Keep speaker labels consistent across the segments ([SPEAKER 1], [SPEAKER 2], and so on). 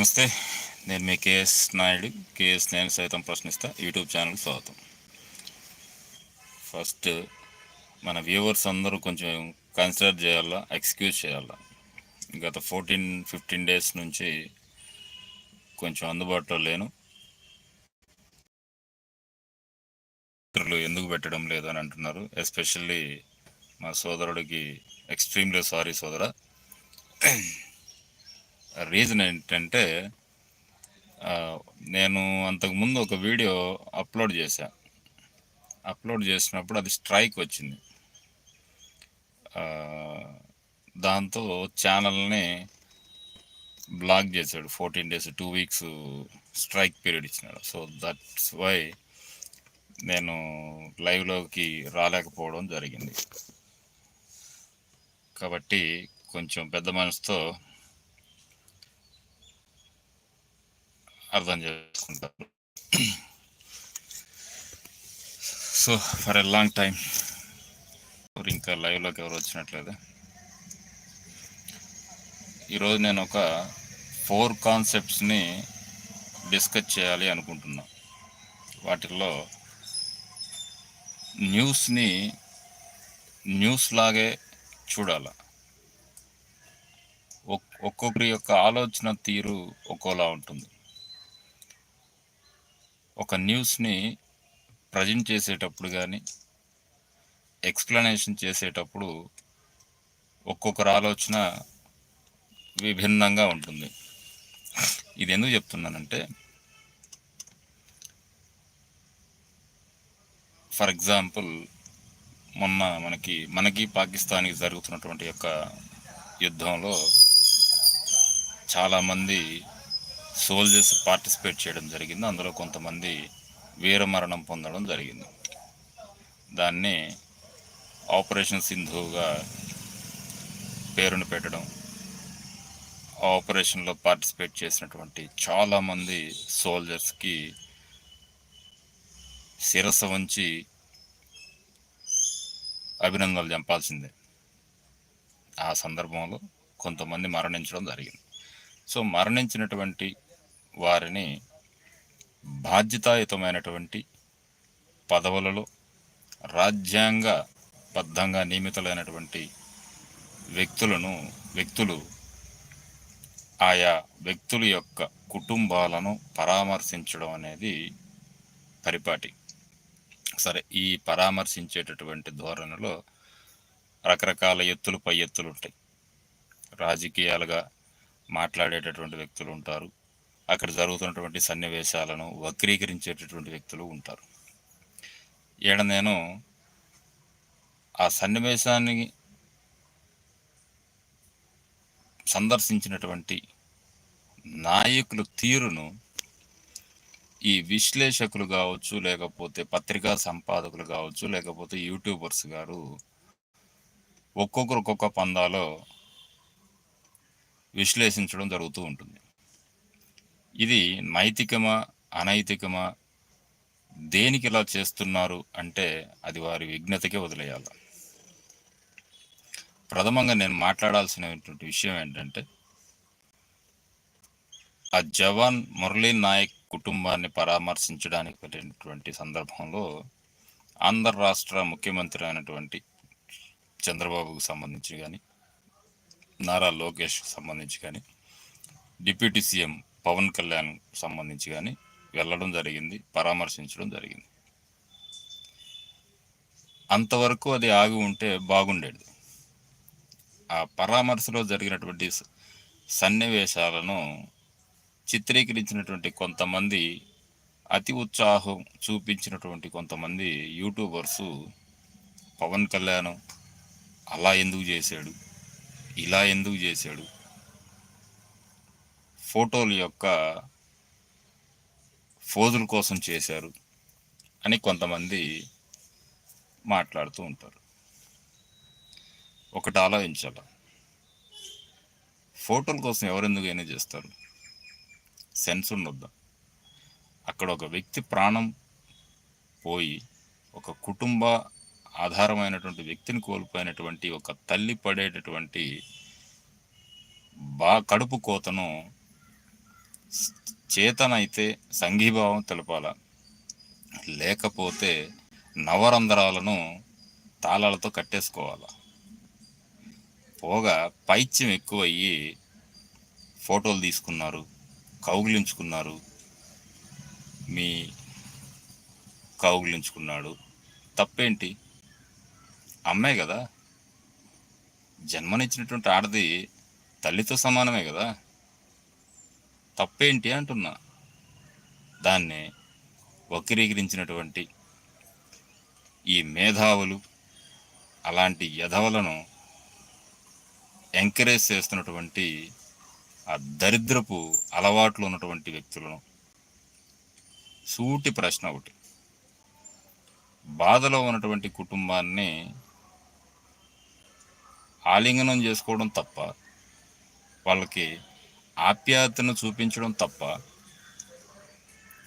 [SPEAKER 1] నమస్తే నేను మీ KS Naidu KS నేను సైతం ప్రశ్నిస్తా యూట్యూబ్ ఛానల్ స్వాగతం. ఫస్ట్ మన వ్యూవర్స్ అందరూ కొంచెం కన్సిడర్ చేయాలా ఎక్స్క్యూజ్ చేయాలా? గత ఫోర్టీన్ ఫిఫ్టీన్ డేస్ నుంచి కొంచెం అందుబాటులో లేను. ఇతరులు ఎందుకు పెట్టడం లేదు అని అంటున్నారు. ఎస్పెషల్లీ మా సోదరుడికి ఎక్స్ట్రీమ్లీ సారీ సోదర. రీజన్ ఏంటంటే నేను అంతకుముందు ఒక వీడియో అప్లోడ్ చేశా. అప్లోడ్ చేసినప్పుడు అది స్ట్రైక్ వచ్చింది. దాంతో ఛానల్ని బ్లాక్ చేశాడు. Fourteen days two weeks strike period ఇచ్చినాడు. సో దట్స్ వై నేను లైవ్లోకి రాలేకపోవడం జరిగింది. కాబట్టి కొంచెం పెద్ద మనసుతో అర్థం చేసుకుంటారు. So for a long time ఇంకా లైవ్లోకి ఎవరు వచ్చినట్లేదు. ఈరోజు నేను ఒక ఫోర్ కాన్సెప్ట్స్ని డిస్కస్ చేయాలి అనుకుంటున్నా. వాటిల్లో న్యూస్ని న్యూస్ లాగే చూడాల. ఒక్- ఒక్కొక్కరి యొక్క ఆలోచన తీరు ఒక్కోలా ఉంటుంది. ఒక న్యూస్ని ప్రజెంట్ చేసేటప్పుడు కానీ ఎక్స్ప్లెనేషన్ చేసేటప్పుడు ఒక్కొక్కరు ఆలోచన విభిన్నంగా ఉంటుంది. ఇది ఎందుకు చెప్తున్నానంటే ఫర్ ఎగ్జాంపుల్ మొన్న మనకి మనకి పాకిస్తాన్కి జరుగుతున్నటువంటి యొక్క యుద్ధంలో చాలామంది సోల్జర్స్ పార్టిసిపేట్ చేయడం జరిగింది. అందులో కొంతమంది వీరమరణం పొందడం జరిగింది. దాన్ని ఆపరేషన్ సింధుగా పేరును పెట్టడం ఆపరేషన్లో పార్టిసిపేట్ చేసినటువంటి చాలామంది సోల్జర్స్కి శిరస్సు వంచి అభినందనలు చంపాల్సిందే ఆ సందర్భంలో కొంతమంది మరణించడం జరిగింది. సో మరణించినటువంటి వారిని బాధ్యతాయుతమైనటువంటి పదవులలో రాజ్యాంగ బద్ధంగా నియమితులైనటువంటి వ్యక్తులను వ్యక్తులు ఆయా వ్యక్తుల యొక్క కుటుంబాలను పరామర్శించడం అనేది పరిపాటి. సరే ఈ పరామర్శించేటటువంటి ధోరణిలో రకరకాల ఎత్తులు పై ఎత్తులు ఉంటాయి. రాజకీయాలుగా మాట్లాడేటటువంటి వ్యక్తులు ఉంటారు. అక్కడ జరుగుతున్నటువంటి సన్నివేశాలను వక్రీకరించేటటువంటి వ్యక్తులు ఉంటారు. ఈడ నేను ఆ సన్నివేశాన్ని సందర్శించినటువంటి నాయకుల తీరును ఈ విశ్లేషకులు కావచ్చు లేకపోతే పత్రికా సంపాదకులు కావచ్చు లేకపోతే యూట్యూబర్స్ గారు ఒక్కొక్కరు ఒక్కొక్క పందాలో విశ్లేషించడం జరుగుతూ ఉంటుంది. ఇది నైతికమా అనైతికమా దేనికి ఇలా చేస్తున్నారు అంటే అది వారి విఘ్నతకే వదిలేయాలి. ప్రథమంగా నేను మాట్లాడాల్సినటువంటి విషయం ఏంటంటే ఆ జవాన్ మురళీ నాయక్ కుటుంబాన్ని పరామర్శించడానికి వెళ్ళినటువంటి సందర్భంలో ఆంధ్ర రాష్ట్ర ముఖ్యమంత్రి అయినటువంటి చంద్రబాబుకు సంబంధించి కానీ నారా లోకేష్కి సంబంధించి కానీ డిప్యూటీ సీఎం పవన్ కళ్యాణ్ సంబంధించి కానీ వెళ్ళడం జరిగింది పరామర్శించడం జరిగింది. అంతవరకు అది ఆగి ఉంటే బాగుండేది. ఆ పరామర్శలో జరిగినటువంటి సన్నివేశాలను చిత్రీకరించినటువంటి కొంతమంది అతి ఉత్సాహం చూపించినటువంటి కొంతమంది యూట్యూబర్సు పవన్ కళ్యాణ్ అలా ఎందుకు చేశాడు? ఇలా ఎందుకు చేశాడు? ఫోటోల యొక్క ఫోజుల కోసం చేశారు అని కొంతమంది మాట్లాడుతూ ఉంటారు. ఒకటి ఆలోచించాల? ఫోటోల కోసం ఎవరెందుకు అయినా చేస్తారు? సెన్స్ ఉండొద్దా అక్కడ ఒక వ్యక్తి ప్రాణం పోయి ఒక కుటుంబ ఆధారమైనటువంటి వ్యక్తిని కోల్పోయినటువంటి ఒక తల్లి పడేటటువంటి బా కడుపు కోతను చేతనైతే సంఘీభావం తెలపాల. లేకపోతే నవరంధ్రాలను తాళాలతో కట్టేసుకోవాలి. పోగా పైత్యం ఎక్కువయ్యి ఫోటోలు తీసుకున్నారు కౌగిలించుకున్నారు. మీ కౌగిలించుకున్నాడు. తప్పేంటి? అమ్మాయి కదా. జన్మనిచ్చినటువంటి ఆడది తల్లితో సమానమే కదా. తప్పేంటి అంటున్నా. దాన్ని వక్రీకరించినటువంటి ఈ మేధావులు అలాంటి యధవలను ఎంకరేజ్ చేస్తున్నటువంటి ఆ దరిద్రపు అలవాట్లు ఉన్నటువంటి వ్యక్తులను సూటి ప్రశ్న ఒకటి. బాధలో ఉన్నటువంటి కుటుంబాన్ని ఆలింగనం చేసుకోవడం తప్ప వాళ్ళకి ఆప్యాయతను చూపించడం తప్ప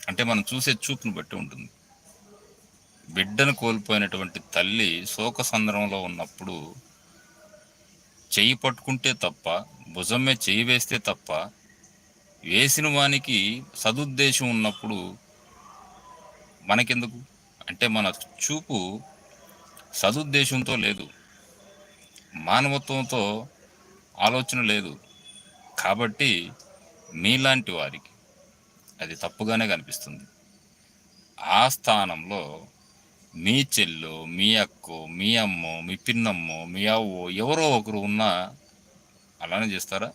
[SPEAKER 1] అంటే మనం చూసే చూపును బట్టి ఉంటుంది. బిడ్డను కోల్పోయినటువంటి తల్లి శోక సందర్భంలో ఉన్నప్పుడు చెయ్యి పట్టుకుంటే తప్ప భుజం మీద చెయ్యి వేస్తే తప్ప వేసిన వానికి సదుద్దేశం ఉన్నప్పుడు మనకెందుకు? అంటే మన చూపు సదుద్దేశంతో లేదు. మానవత్వంతో ఆలోచన లేదు. కాబట్టి మీలాంటి వారికి అది తప్పుగానే కనిపిస్తుంది. ఆ స్థానంలో మీ చెల్లో మీ అక్కో మీ అమ్మో మీ పిన్నమ్మో మీ అవ్వో ఎవరో ఒకరు ఉన్నా అలానే చేస్తారా?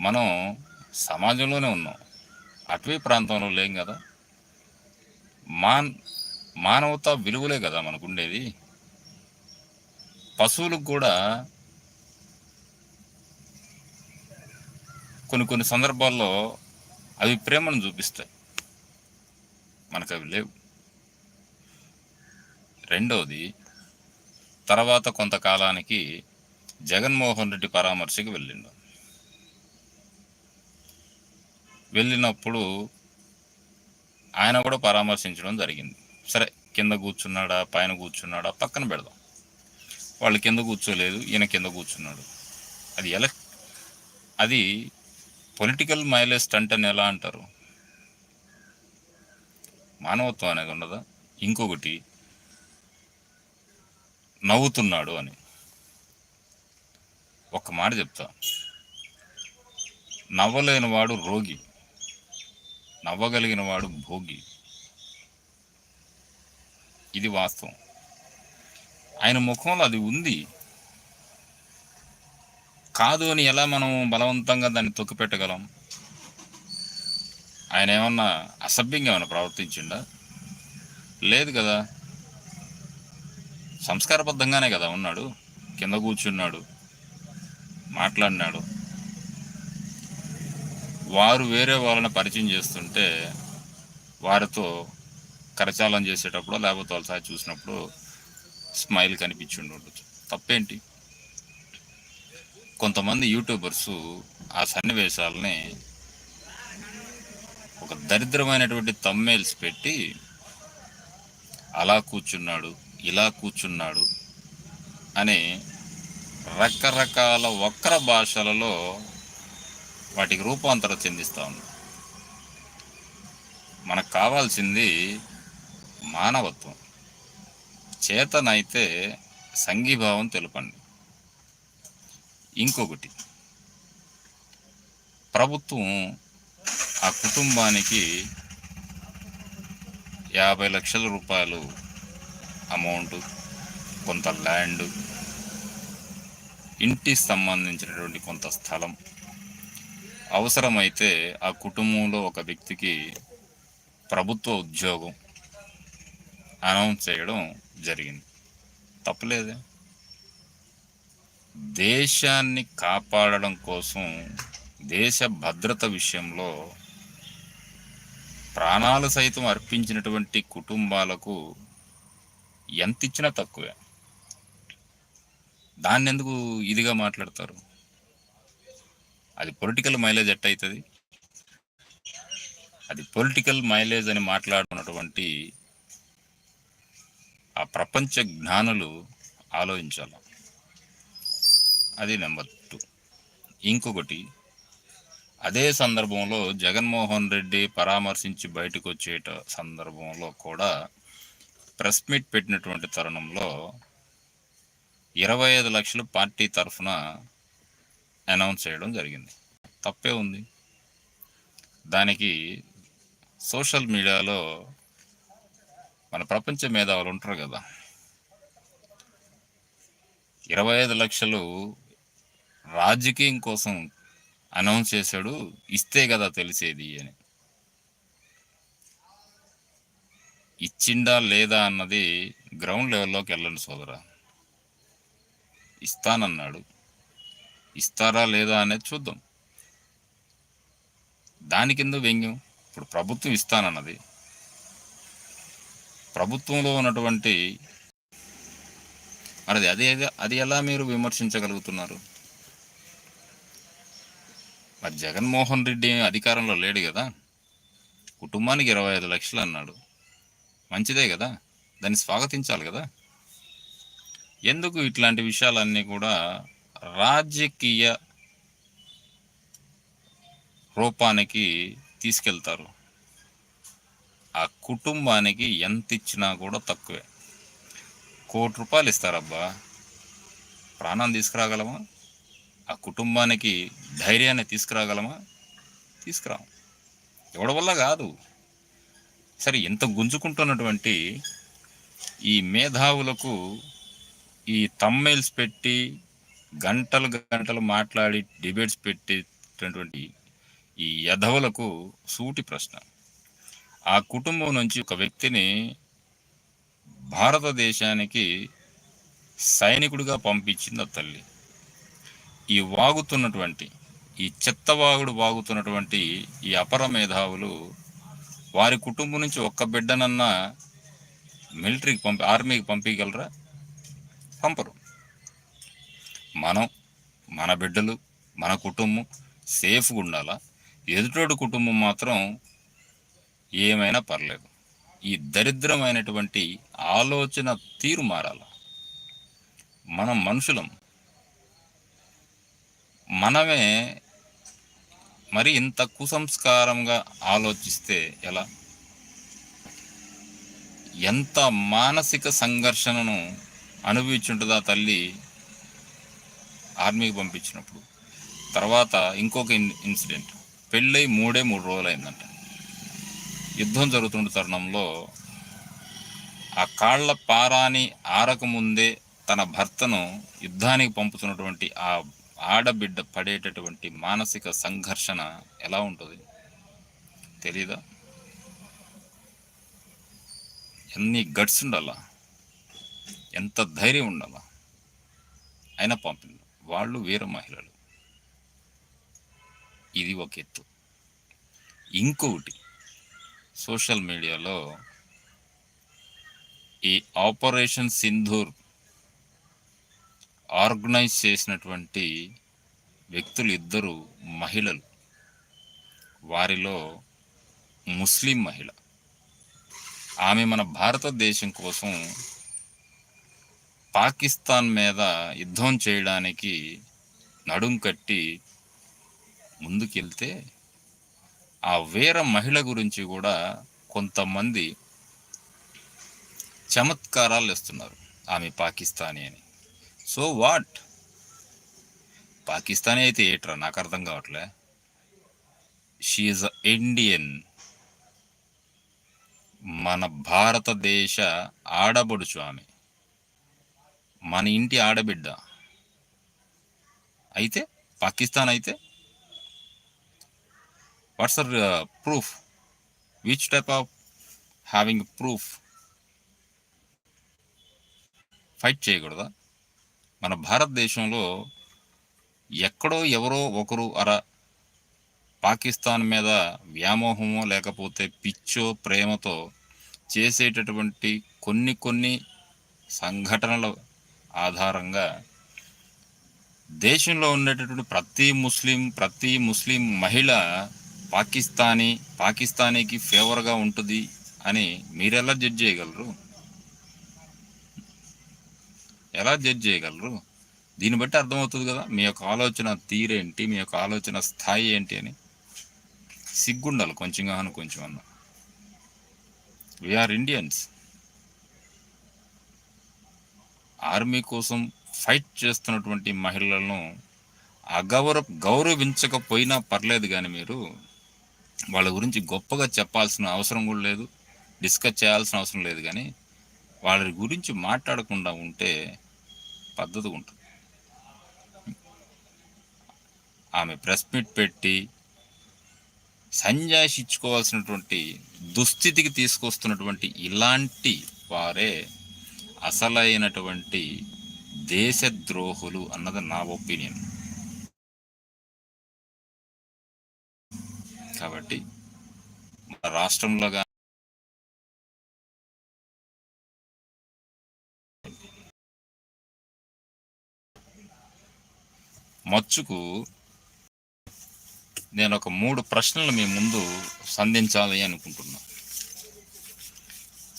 [SPEAKER 1] మనం సమాజంలోనే ఉన్నాం. అటవీ ప్రాంతంలో లేం కదా. మాన్ మానవత విలువలే కదా మనకు ఉండేది. పశువులకు కూడా కొన్ని కొన్ని సందర్భాల్లో అవి ప్రేమను చూపిస్తాయి. మనకు అవి లేవు. రెండవది తర్వాత కొంతకాలానికి జగన్మోహన్ రెడ్డి పరామర్శకి వెళ్ళిండు. వెళ్ళినప్పుడు ఆయన కూడా పరామర్శించడం జరిగింది. సరే కింద కూర్చున్నాడా పైన కూర్చున్నాడా పక్కన పెడదాం. వాళ్ళ కింద కూర్చోలేదు ఈయన కింద కూర్చున్నాడు. అది ఎలా అది పొలిటికల్ మైలేజ్ స్టంట్ అని ఎలా అంటారు? మానవత్వం అనేది ఉండదా? ఇంకొకటి నవ్వుతున్నాడు అని. ఒక మాట చెప్తా. నవ్వలేని వాడు రోగి నవ్వగలిగిన వాడు భోగి. ఇది వాస్తవం. ఆయన ముఖంలో అది ఉంది. కాదు అని ఎలా మనం బలవంతంగా దాన్ని తొక్కిపెట్టగలం ఆయన ఏమన్నా అసభ్యంగా ఏమైనా ప్రవర్తించిండా? లేదు కదా. సంస్కారబద్ధంగానే కదా ఉన్నాడు. కింద కూర్చున్నాడు. మాట్లాడినాడు. వారు వేరే వాళ్ళని పరిచయం చేస్తుంటే వారితో కరచాలం చేసేటప్పుడు లేకపోతే వాళ్ళ సార్ చూసినప్పుడు స్మైల్ కనిపించి ఉండొచ్చు. తప్పేంటి? కొంతమంది యూట్యూబర్స్ ఆ సన్నివేశాలని ఒక దరిద్రమైనటువంటి తమ్మేల్స్ పెట్టి అలా కూర్చున్నాడు ఇలా కూర్చున్నాడు అని రకరకాల వక్ర భాషలలో వాటికి రూపాంతరం చెందిస్తూ ఉన్నాం. మనకు కావాల్సింది మానవత్వం. చేతనైతే సంఘీభావం తెలుపండి. ఇంకొకటి ప్రభుత్వం ఆ కుటుంబానికి యాభై లక్షల రూపాయలు అమౌంట్ కొంత ల్యాండ్ ఇంటికి సంబంధించినటువంటి కొంత స్థలం అవసరమైతే ఆ కుటుంబంలో ఒక వ్యక్తికి ప్రభుత్వ ఉద్యోగం అనౌన్స్ చేయడం జరిగింది. తప్పలేదే. దేశాన్ని కాపాడడం కోసం దేశ భద్రత విషయంలో ప్రాణాలు సైతం అర్పించినటువంటి కుటుంబాలకు ఎంత ఇచ్చినా తక్కువే. దాన్ని ఎందుకు ఇదిగా మాట్లాడతారు? అది పొలిటికల్ మైలేజ్ ఎట్ అవుతుంది అది పొలిటికల్ మైలేజ్ అని మాట్లాడుతున్నటువంటి ఆ ప్రపంచ జ్ఞానులు ఆలోచించాలి. అది నెంబర్ టూ. ఇంకొకటి అదే సందర్భంలో జగన్మోహన్ రెడ్డి పరామర్శించి బయటకు వచ్చేట సందర్భంలో కూడా ప్రెస్ మీట్ పెట్టినటువంటి తరుణంలో ఇరవై ఐదు లక్షలు పార్టీ తరఫున అనౌన్స్ చేయడం జరిగింది. తప్పే ఉంది. దానికి సోషల్ మీడియాలో మన ప్రపంచ మేధావులు ఉంటారు కదా. ఇరవై ఐదు లక్షలు రాజకీయం కోసం అనౌన్స్ చేశాడు ఇస్తే కదా తెలిసేది అని. ఇచ్చిండా లేదా అన్నది గ్రౌండ్ లెవెల్లోకి వెళ్ళండి సోదరా. ఇస్తానన్నాడు. ఇస్తారా లేదా అనేది చూద్దాం. దాని కింద వ్యంగ్యం. ఇప్పుడు ప్రభుత్వం ఇస్తానన్నది. ప్రభుత్వంలో ఉన్నటువంటి మరి అది అది అది ఎలా మీరు విమర్శించగలుగుతున్నారు? మరి జగన్మోహన్ రెడ్డి అధికారంలో లేడు కదా. కుటుంబానికి ఇరవై ఐదు లక్షలు అన్నాడు. మంచిదే కదా. దాన్ని స్వాగతించాలి కదా. ఎందుకు ఇట్లాంటి విషయాలన్నీ కూడా రాజకీయ రూపానికి తీసుకెళ్తారు? ఆ కుటుంబానికి ఎంత ఇచ్చినా కూడా తక్కువే. కోటి రూపాయలు ఇస్తారబ్బా. ప్రాణం తీసుకురాగలమా? ఆ కుటుంబానికి ధైర్యాన్ని తీసుకురాగలమా? తీసుకురాం ఎవడి వల్ల కాదు. సరే ఇంత గుంజుకుంటున్నటువంటి ఈ మేధావులకు ఈ తమ్మెయిల్స్ పెట్టి గంటలు గంటలు మాట్లాడి డిబేట్స్ పెట్టేటటువంటి ఈ యధవులకు సూటి ప్రశ్న. ఆ కుటుంబం నుంచి ఒక వ్యక్తిని భారతదేశానికి సైనికుడిగా పంపించింది ఆ తల్లి. ఈ వాగుతున్నటువంటి ఈ చెత్తవాగుడు వాగుతున్నటువంటి ఈ అపర మేధావులు వారి కుటుంబం నుంచి ఒక్క బిడ్డనన్నా మిలిటరీకి పంపి ఆర్మీకి పంపించగలరా? పంపరు. మనం మన బిడ్డలు మన కుటుంబం సేఫ్గా ఉండాలా? ఎదుటోడు కుటుంబం మాత్రం ఏమైనా పర్లేదు. ఈ దరిద్రమైనటువంటి ఆలోచన తీరు మారాల. మనం మనుషులం. మనమే మరి ఇంత కుసంస్కారంగా ఆలోచిస్తే ఎలా? ఎంత మానసిక సంఘర్షణను అనుభవించుంటుందా తల్లి? ఆర్మీకి పంపించినప్పుడు. తర్వాత ఇంకొక ఇన్ ఇన్సిడెంట్. పెళ్ళై మూడే మూడు రోజులు అయిందంట యుద్ధం జరుగుతున్న తరుణంలో ఆ కాళ్ళ పారాని ఆరకముందే తన భర్తను యుద్ధానికి పంపుతున్నటువంటి ఆ ఆడబిడ్డ పడేటటువంటి మానసిక సంఘర్షణ ఎలా ఉంటుంది? తెలీదా? ఎన్ని గట్స్ ఉండాలా? ఎంత ధైర్యం ఉండాలా? అయినా పంపింది వాళ్ళు వీర మహిళలు. ఇది ఒక ఎత్తు. ఇంకొకటి సోషల్ మీడియాలో ఈ ఆపరేషన్ సింధూర్ ఆర్గనైజ్ చేసినటువంటి వ్యక్తులు ఇద్దరు మహిళలు. వారిలో ముస్లిం మహిళ. ఆమె మన భారతదేశం కోసం పాకిస్తాన్ మీద యుద్ధం చేయడానికి నడుం కట్టి ముందుకెళ్తే ఆ వీర మహిళ గురించి కూడా కొంతమంది చమత్కారాలు ఇస్తున్నారు ఆమె పాకిస్తానీ అని. So what? పాకిస్తానీ అయితే ఏట్రా? నాకు అర్థం కావట్లే. షీఈ్ ఇండియన్ మన భారతదేశ ఆడబడుచు ఆమె. మన ఇంటి ఆడబిడ్డ. అయితే పాకిస్తాన్ అయితే what's our proof which type of having proof fight చేయకూడదా? మన భారతదేశంలో ఎక్కడో ఎవరో ఒకరు అర పాకిస్తాన్ మీద వ్యామోహమో లేకపోతే పిచ్చో ప్రేమతో చేసేటటువంటి కొన్ని కొన్ని సంఘటనల ఆధారంగా దేశంలో ఉండేటటువంటి ప్రతి ముస్లిం ప్రతి ముస్లిం మహిళ పాకిస్తానీ పాకిస్తానీకి ఫేవర్గా ఉంటుంది అని మీరెలా జడ్జ్ చేయగలరు? ఎలా జడ్జ్ చేయగలరు? దీన్ని బట్టి అర్థమవుతుంది కదా మీ యొక్క ఆలోచన తీరేంటి మీ యొక్క ఆలోచన స్థాయి ఏంటి అని. సిగ్గుండాలి కొంచెం కాను కొంచెం అన్న. వీఆర్ ఇండియన్స్ ఆర్మీ కోసం ఫైట్ చేస్తున్నటువంటి మహిళలను అగౌర గౌరవించకపోయినా పర్లేదు కానీ మీరు వాళ్ళ గురించి గొప్పగా చెప్పాల్సిన అవసరం కూడా లేదు డిస్కస్ చేయాల్సిన అవసరం లేదు కానీ వాళ్ళ గురించి మాట్లాడకుండా ఉంటే పద్ధతి ఉంటుంది. ఆమె ప్రెస్ మీట్ పెట్టి సంజాయిషి ఇచ్చుకోవాల్సినటువంటి దుస్థితికి తీసుకొస్తున్నటువంటి ఇలాంటి వారే అసలైనటువంటి దేశద్రోహులు అన్నది నా ఒపీనియన్. కాబట్టి మన రాష్ట్రంలో మచ్చుకు నేను ఒక మూడు ప్రశ్నలు మీ ముందు సంధించాలి అనుకుంటున్నా.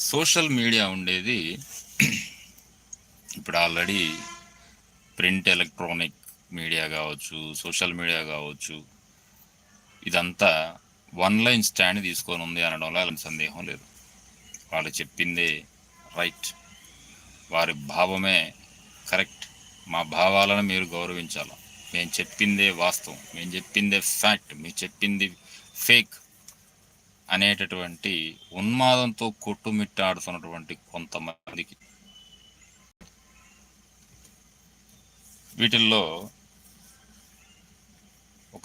[SPEAKER 1] సోషల్ మీడియా ఉండేది ఇప్పుడు ఆల్రెడీ ప్రింట్ ఎలక్ట్రానిక్ మీడియా కావచ్చు సోషల్ మీడియా కావచ్చు ఇదంతా వన్ లైన్ స్టాండ్ తీసుకొని ఉంది అనడంలో అలాంటి సందేహం లేదు. వాళ్ళు చెప్పిందే రైట్. వారి భావమే కరెక్ట్. మా భావాలను మీరు గౌరవించాలి. మేము చెప్పిందే వాస్తవం. మేము చెప్పిందే ఫ్యాక్ట్. మీరు చెప్పింది ఫేక్ అనేటటువంటి ఉన్మాదంతో కొట్టుమిట్టాడుతున్నటువంటి కొంతమందికి. వీటిల్లో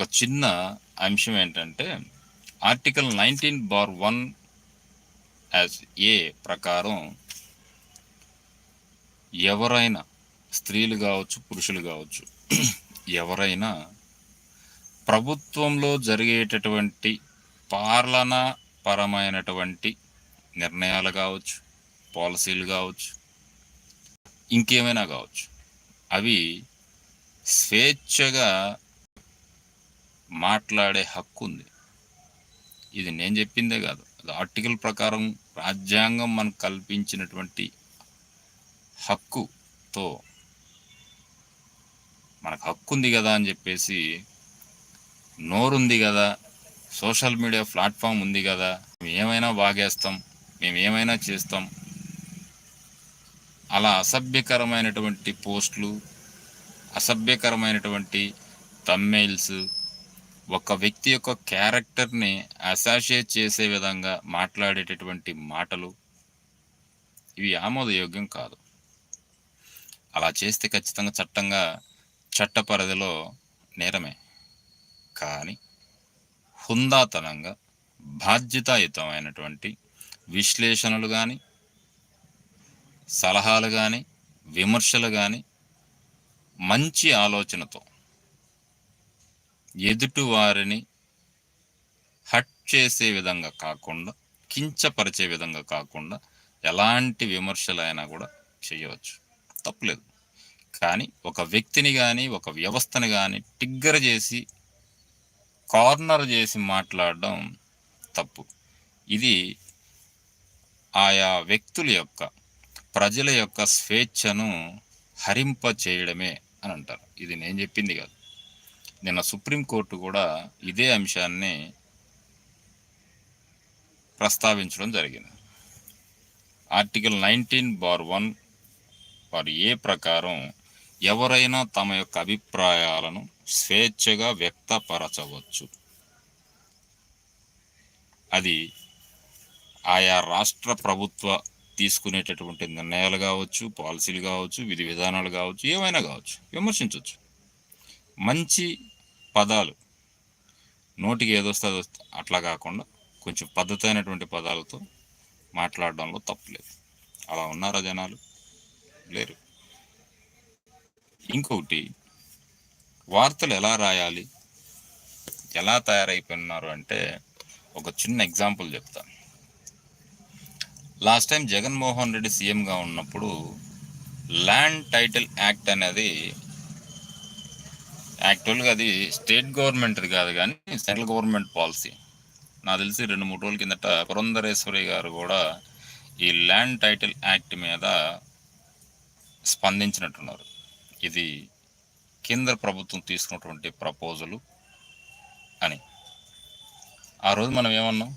[SPEAKER 1] ఒక చిన్న అంశం ఏంటంటే article nineteen bar one as a ప్రకారం ఎవరైనా స్త్రీలు కావచ్చు పురుషులు కావచ్చు ఎవరైనా ప్రభుత్వంలో జరిగేటటువంటి పాలన పరమైనటువంటి నిర్ణయాలు కావచ్చు పాలసీలు కావచ్చు ఇంకేమైనా కావచ్చు అవి స్వేచ్ఛగా మాట్లాడే హక్కు ఉంది. ఇది నేను చెప్పిందే కాదు. అది ఆర్టికల్ ప్రకారం రాజ్యాంగం మనకు కల్పించినటువంటి హక్కుతో మనకు హక్కు ఉంది కదా అని చెప్పేసి నోరుంది కదా. సోషల్ మీడియా ప్లాట్ఫామ్ ఉంది కదా. మేము ఏమైనా బాగేస్తాం మేము ఏమైనా చేస్తాం. అలా అసభ్యకరమైనటువంటి పోస్టులు అసభ్యకరమైనటువంటి తమ్మెయిల్స్ ఒక వ్యక్తి యొక్క క్యారెక్టర్ని అసాషియేట్ చేసే విధంగా మాట్లాడేటటువంటి మాటలు ఇవి ఆమోదయోగ్యం కాదు. అలా చేస్తే ఖచ్చితంగా చట్టంగా చట్ట పరిధిలో నేరమే. కానీ హుందాతనంగా బాధ్యతాయుతమైనటువంటి విశ్లేషణలు కానీ సలహాలు కానీ విమర్శలు కానీ మంచి ఆలోచనతో ఎదుటి వారిని హట్ చేసే విధంగా కాకుండా కించపరిచే విధంగా కాకుండా ఎలాంటి విమర్శలైనా కూడా చేయవచ్చు. తప్పులేదు. కానీ ఒక వ్యక్తిని కానీ ఒక వ్యవస్థని కానీ టిగ్గర చేసి కార్నర్ చేసి మాట్లాడడం తప్పు. ఇది ఆయా వ్యక్తుల యొక్క ప్రజల యొక్క స్వేచ్ఛను హరింప చేయడమే అని అంటారు. ఇది నేను చెప్పింది కాదు. నిన్న సుప్రీంకోర్టు కూడా ఇదే అంశాన్ని ప్రస్తావించడం జరిగింది. ఆర్టికల్ నైన్టీన్ బార్ వన్ వారి ఏ ప్రకారం ఎవరైనా తమ యొక్క అభిప్రాయాలను స్వేచ్ఛగా వ్యక్తపరచవచ్చు. అది ఆయా రాష్ట్ర ప్రభుత్వ తీసుకునేటటువంటి నిర్ణయాలు కావచ్చు పాలసీలు కావచ్చు విధి విధానాలు కావచ్చు ఏమైనా కావచ్చు విమర్శించవచ్చు. మంచి పదాలు. నోటికి ఏదొస్తే అట్లా కాకుండా కొంచెం పద్ధతి అయినటువంటి పదాలతో మాట్లాడడంలో తప్పులేదు. అలా ఉన్నారా జనాలు? లేరు. ఇంకొకటి వార్తలు ఎలా రాయాలి? ఎలా తయారైపోయినారు అంటే ఒక చిన్న ఎగ్జాంపుల్ చెప్తాను లాస్ట్ టైం జగన్మోహన్ రెడ్డి సీఎంగా ఉన్నప్పుడు ల్యాండ్ టైటిల్ యాక్ట్ అనేది యాక్చువల్గా అది స్టేట్ గవర్నమెంట్ది కాదు కానీ సెంట్రల్ గవర్నమెంట్ పాలసీ నాకు తెలిసి రెండు మూడు రోజుల కిందట పురంధరేశ్వరి గారు కూడా ఈ ల్యాండ్ టైటిల్ యాక్ట్ మీద స్పందించినట్టున్నారు. ఇది కేంద్ర ప్రభుత్వం తీసుకున్నటువంటి ప్రపోజలు అని. ఆ రోజు మనం ఏమన్నాం?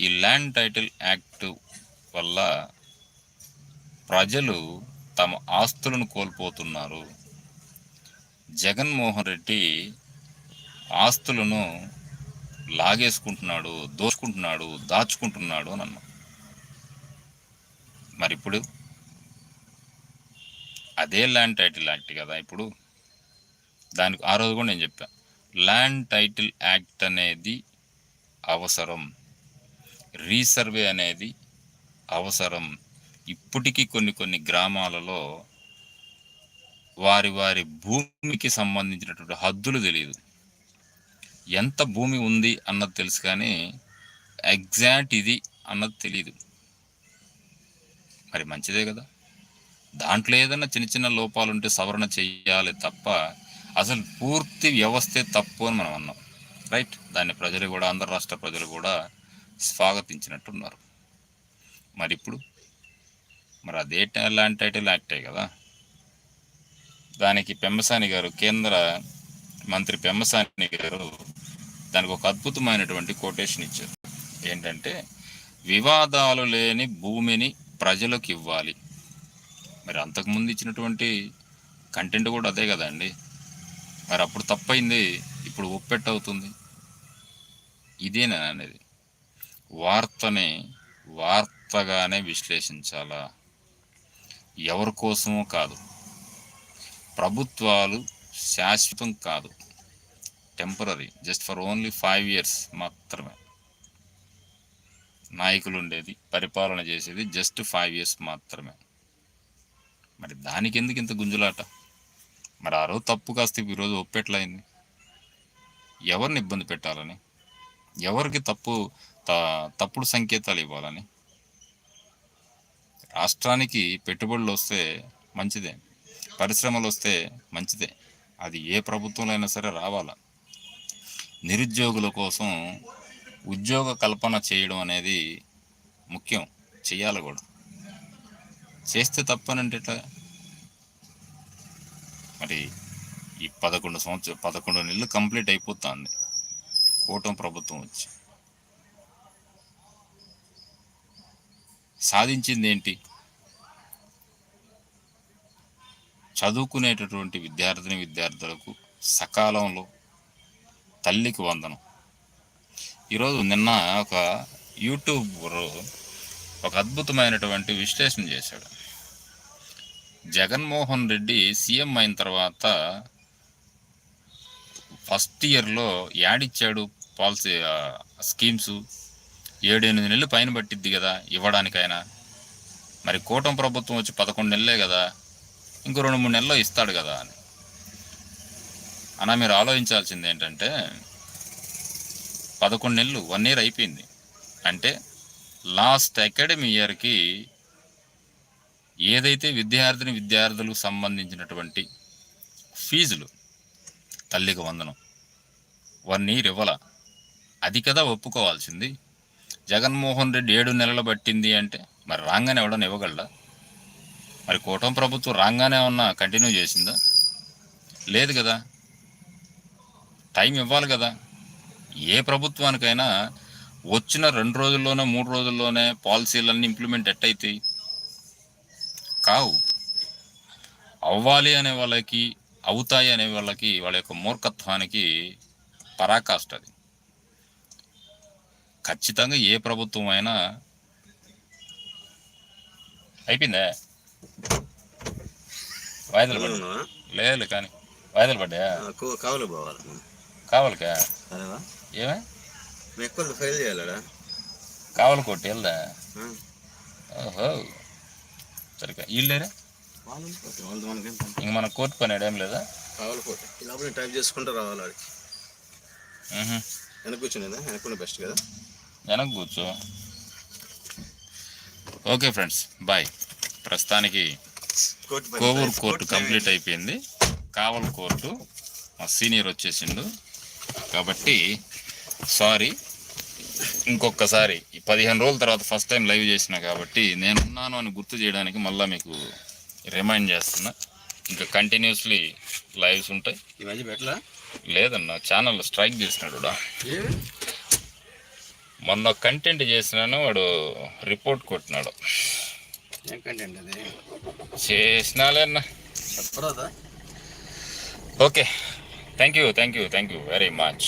[SPEAKER 1] ఈ ల్యాండ్ టైటిల్ యాక్ట్ వల్ల ప్రజలు తమ ఆస్తులను కోల్పోతున్నారు. జగన్మోహన్ రెడ్డి ఆస్తులను లాగేసుకుంటున్నాడు దోచుకుంటున్నాడు దాచుకుంటున్నాడు అని అన్నాం. మరి ఇప్పుడు అదే ల్యాండ్ టైటిల్ యాక్ట్ కదా ఇప్పుడు? దానికి ఆ రోజు కూడా నేను చెప్పా ల్యాండ్ టైటిల్ యాక్ట్ అనేది అవసరం రీసర్వే అనేది అవసరం. ఇప్పటికీ కొన్ని కొన్ని గ్రామాలలో వారి వారి భూమికి సంబంధించినటువంటి హద్దులు తెలియదు. ఎంత భూమి ఉంది అన్నది తెలుసు కానీ ఎగ్జాక్ట్ ఇది అన్నది తెలియదు మరి మంచిదే కదా. దాంట్లో ఏదైనా చిన్న చిన్న లోపాలు ఉంటే సవరణ చెయ్యాలి తప్ప అసలు పూర్తి వ్యవస్థే తప్పు అని మనం అన్నాం. రైట్ దాన్ని ప్రజలు కూడా ఆంధ్ర రాష్ట్ర ప్రజలు కూడా స్వాగతించినట్టున్నారు. మరి ఇప్పుడు? మరి అదే ట- టైటిల్ యాక్టే కదా. దానికి పెమ్మసాని గారు కేంద్ర మంత్రి పెమ్మసాని గారు దానికి ఒక అద్భుతమైనటువంటి కోటేషన్ ఇచ్చారు. ఏంటంటే వివాదాలు లేని భూమిని ప్రజలకు ఇవ్వాలి. మరి అంతకుముందు ఇచ్చినటువంటి కంటెంట్ కూడా అదే కదండి. మరి అప్పుడు తప్పైంది ఇప్పుడు ఒప్పెట్ అవుతుంది. ఇదేనా అనేది? వార్తని వార్తగానే విశ్లేషించాలా? ఎవరి కోసమో కాదు. ప్రభుత్వాలు శాశ్వతం కాదు. Temporary just for only five years మాత్రమే. నాయకులు ఉండేది పరిపాలన చేసేది జస్ట్ ఫైవ్ ఇయర్స్ మాత్రమే. మరి దానికి ఎందుకు ఇంత గుంజులాట? మరి ఆ రోజు తప్పు కాస్త ఈరోజు ఒప్పెట్లయింది. ఎవరిని ఇబ్బంది పెట్టాలని? ఎవరికి తప్పు త- తప్పుడు సంకేతాలు ఇవ్వాలని? రాష్ట్రానికి పెట్టుబడులు వస్తే మంచిదే. పరిశ్రమలు వస్తే మంచిదే. అది ఏ ప్రభుత్వంలో అయినా సరే రావాలా. నిరుద్యోగుల కోసం ఉద్యోగ కల్పన చేయడం అనేది ముఖ్యం. చేయాలి కూడా. చేస్తే తప్పనంటే ఎట్లా? మరి ఈ పదకొండు సంవత్సరం పదకొండు నెలలు కంప్లీట్ అయిపోతుంది. కూటమి ప్రభుత్వం వచ్చి. సాధించింది ఏంటి? చదువుకునేటటువంటి విద్యార్థిని విద్యార్థులకు సకాలంలో తల్లికి వందనం. ఈరోజు నిన్న ఒక యూట్యూబ్లో ఒక అద్భుతమైనటువంటి విశ్లేషణ చేశాడు. జగన్మోహన్ రెడ్డి సీఎం అయిన తర్వాత ఫస్ట్ ఇయర్లో యాడ్ ఇచ్చాడు పాలసీ స్కీమ్స్. ఏడెనిమిది నెలలు పైన పట్టిద్ది కదా ఇవ్వడానికైనా. మరి కూటమి ప్రభుత్వం వచ్చి పదకొండు నెలలే కదా. ఇంకో రెండు మూడు నెలల్లో ఇస్తాడు కదా అని. అన్నా మీరు ఆలోచించాల్సింది ఏంటంటే పదకొండు నెలలు వన్ ఇయర్ అయిపోయింది. అంటే లాస్ట్ అకాడమీ ఇయర్కి ఏదైతే విద్యార్థిని విద్యార్థులకు సంబంధించినటువంటి ఫీజులు తల్లికి వందనం వన్ ఇయర్ ఇవ్వాల. అది కదా ఒప్పుకోవాల్సింది. జగన్మోహన్ రెడ్డి ఏడు నెలలు పట్టింది అంటే మరి రాగానే ఎవడన్నా ఇవ్వగలడా? మరి కూటమి ప్రభుత్వం రాగానే ఉన్నా కంటిన్యూ చేసిందా? లేదు కదా. టైం ఇవ్వాలి కదా. ఏ ప్రభుత్వానికైనా వచ్చిన రెండు రోజుల్లోనే మూడు రోజుల్లోనే పాలసీలన్నీ ఇంప్లిమెంట్ ఎట్టయితాయి కావు. అవ్వాలి అనే వాళ్ళకి అవుతాయి అనే వాళ్ళకి వాళ్ళ యొక్క మూర్ఖత్వానికి పరాకాష్ట అది. ఖచ్చితంగా ఏ ప్రభుత్వం అయినా అయిపోయిందా? వాయిదాలు పడ్డా? లేదు కానీ. వాయిదాలు పడ్డా
[SPEAKER 2] కావాలి పోవాలి.
[SPEAKER 1] కావాలికా? ఏమే?
[SPEAKER 2] ఎక్కువ ఫైల్ చేయాలడా?
[SPEAKER 1] కావాలి కొట్టి వెళ్దా ఓహో. సరిగ్గా. వీళ్ళేరే? ఇంక మన కోర్టు పని ఏం లేదా?
[SPEAKER 2] కావాలి ఈ లోపల టైప్ చేసుకుంటూ రావాలి
[SPEAKER 1] మ్హూ.
[SPEAKER 2] వెనక కూర్చునేదా? వెనక్కునే బెస్ట్ కదా?
[SPEAKER 1] వెనక్కి కూర్చో. Okay friends bye. ప్రస్తుతానికి. కోవూరు కోర్టు కంప్లీట్ అయిపోయింది. కావల్ కోర్టు మా సీనియర్ వచ్చేసిండు. కాబట్టి సారీ. ఇంకొకసారి ఈ పదిహేను రోజుల తర్వాత ఫస్ట్ టైం లైవ్ చేసిన కాబట్టి నేనున్నాను అని గుర్తు చేయడానికి మళ్ళీ మీకు రిమైండ్ చేస్తున్నా. ఇంకా కంటిన్యూస్లీ లైవ్స్ ఉంటాయి. లేదన్న ఛానల్ స్ట్రైక్ చేసినాడు మొన్న కంటెంట్ చేసినాను వాడు రిపోర్ట్ కొట్టినాడు.
[SPEAKER 2] ఏం కంటెంట్ అది?
[SPEAKER 1] చేసినాలే అన్న
[SPEAKER 2] చెప్పరాదా?
[SPEAKER 1] Okay. Thank you thank you thank you very much